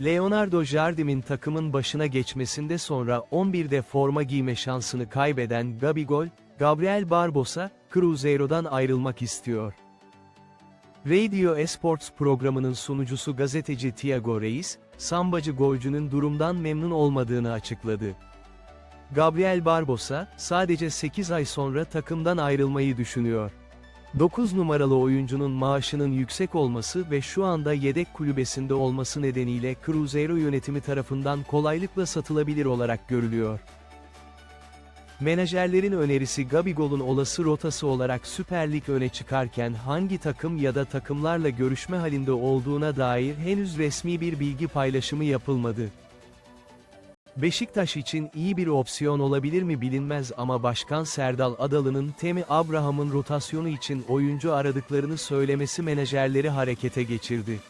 Leonardo Jardim'in takımın başına geçmesinde sonra 11'de forma giyme şansını kaybeden Gabigol, Gabriel Barbosa, Cruzeiro'dan ayrılmak istiyor. Radio Esports programının sunucusu gazeteci Thiago Reis, sambacı golcünün durumdan memnun olmadığını açıkladı. Gabriel Barbosa, sadece 8 ay sonra takımdan ayrılmayı düşünüyor. 9 numaralı oyuncunun maaşının yüksek olması ve şu anda yedek kulübesinde olması nedeniyle Cruzeiro yönetimi tarafından kolaylıkla satılabilir olarak görülüyor. Menajerlerin önerisi Gabigol'un olası rotası olarak Süper Lig öne çıkarken hangi takım ya da takımlarla görüşme halinde olduğuna dair henüz resmi bir bilgi paylaşımı yapılmadı. Beşiktaş için iyi bir opsiyon olabilir mi bilinmez ama Başkan Serdal Adalı'nın Temi Abraham'ın rotasyonu için oyuncu aradıklarını söylemesi menajerleri harekete geçirdi.